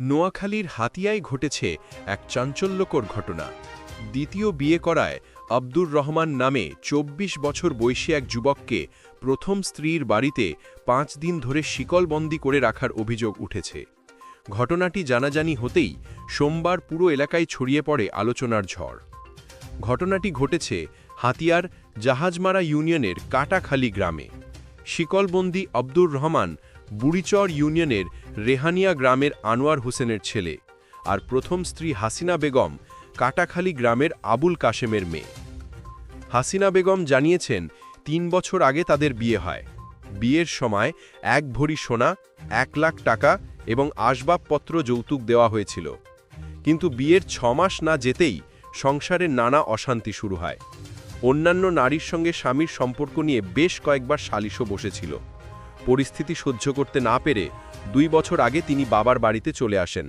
নোয়াখালীর হাতিয়ায় ঘটেছে এক চাঞ্চল্যকর ঘটনা। দ্বিতীয় বিয়ে করায় আব্দুর রহমান নামে ২৪ বছর বয়সী এক যুবককে প্রথম স্ত্রীর বাড়িতে পাঁচ দিন ধরে শিকলবন্দি করে রাখার অভিযোগ উঠেছে। ঘটনাটি জানাজানি হতেই সোমবার পুরো এলাকায় ছড়িয়ে পড়ে আলোচনার ঝড়। ঘটনাটি ঘটেছে হাতিয়ার জাহাজমারা ইউনিয়নের কাটাখালী গ্রামে। শিকলবন্দি আব্দুর রহমান বুড়িচর ইউনিয়নের রেহানিয়া গ্রামের আনোয়ার হোসেনের ছেলে আর প্রথম স্ত্রী হাসিনা বেগম কাটাখালী গ্রামের আবুল কাশেমের মেয়ে। হাসিনা বেগম জানিয়েছেন, তিন বছর আগে তাদের বিয়ে হয়। বিয়ের সময় এক ভরি সোনা, এক লাখ টাকা এবং আসবাবপত্র যৌতুক দেওয়া হয়েছিল। কিন্তু বিয়ের ছমাস না যেতেই সংসারের নানা অশান্তি শুরু হয়। অন্যান্য নারীর সঙ্গে স্বামীর সম্পর্ক নিয়ে বেশ কয়েকবার সালিশও বসেছিল। পরিস্থিতি সহ্য করতে না পেরে দুই বছর আগে তিনি বাবার বাড়িতে চলে আসেন।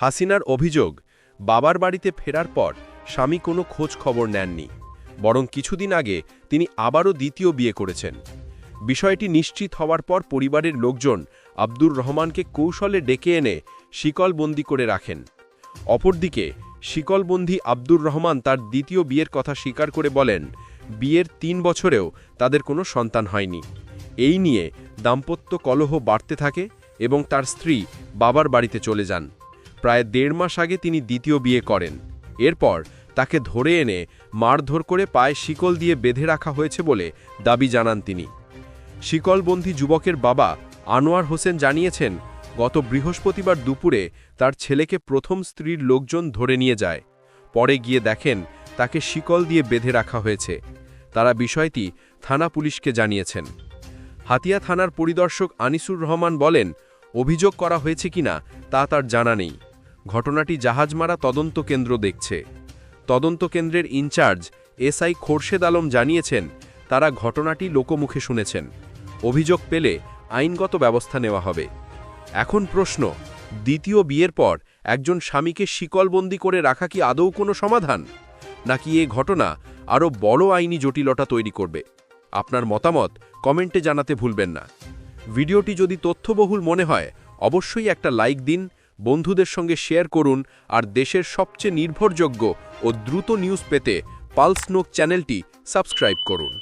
হাসিনার অভিযোগ, বাবার বাড়িতে ফেরার পর স্বামী কোনো খোঁজ খবর নেননি, বরং কিছুদিন আগে তিনি আবারও দ্বিতীয় বিয়ে করেছেন। বিষয়টি নিশ্চিত হওয়ার পর পরিবারের লোকজন আব্দুর রহমানকে কৌশলে ডেকে এনে শিকলবন্দি করে রাখেন। অপরদিকে, শিকলবন্দি আব্দুর রহমান তার দ্বিতীয় বিয়ের কথা স্বীকার করে বলেন, বিয়ের তিন বছরেও তাদের কোনো সন্তান হয়নি। এই নিয়ে দাম্পত্য কলহ বাড়তে থাকে এবং তার স্ত্রী বাবার বাড়িতে চলে যান। প্রায় দেড় মাস আগে তিনি দ্বিতীয় বিয়ে করেন। এরপর তাকে ধরে এনে মারধর করে পায়ে শিকল দিয়ে বেঁধে রাখা হয়েছে বলে দাবি জানান তিনি। শিকলবন্দি যুবকের বাবা আনোয়ার হোসেন জানিয়েছেন, গত বৃহস্পতিবার দুপুরে তার ছেলেকে প্রথম স্ত্রীর লোকজন ধরে নিয়ে যায়। পরে গিয়ে দেখেন তাকে শিকল দিয়ে বেঁধে রাখা হয়েছে। তারা বিষয়টি থানা পুলিশকে জানিয়েছেন। হাতিয়া থানার পরিদর্শক আনিসুর রহমান বলেন, অভিযোগ করা হয়েছে কিনা তা তার জানা নেই। ঘটনাটি জাহাজমারা তদন্ত কেন্দ্র দেখছে। তদন্ত কেন্দ্রের ইনচার্জ এসআই খোরশেদ আলম জানিয়েছেন, তারা ঘটনাটি লোকমুখে শুনেছেন। অভিযোগ পেলে আইনগত ব্যবস্থা নেওয়া হবে। এখন প্রশ্ন, দ্বিতীয় বিয়ের পর একজন স্বামীকে শিকলবন্দি করে রাখা কি আদৌ কোনো সমাধান? নাকি এ ঘটনা আরও বড় আইনি জটিলতা তৈরি করবে? আপনার মতামত কমেন্টে জানাতে ভুলবেন না। ভিডিওটি যদি তথ্যবহুল মনে হয়, অবশ্যই একটা লাইক দিন, বন্ধুদের সঙ্গে শেয়ার করুন, আর দেশের সবচেয়ে নির্ভরযোগ্য ও দ্রুত নিউজ পেতে পালস নোক চ্যানেলটি সাবস্ক্রাইব করুন।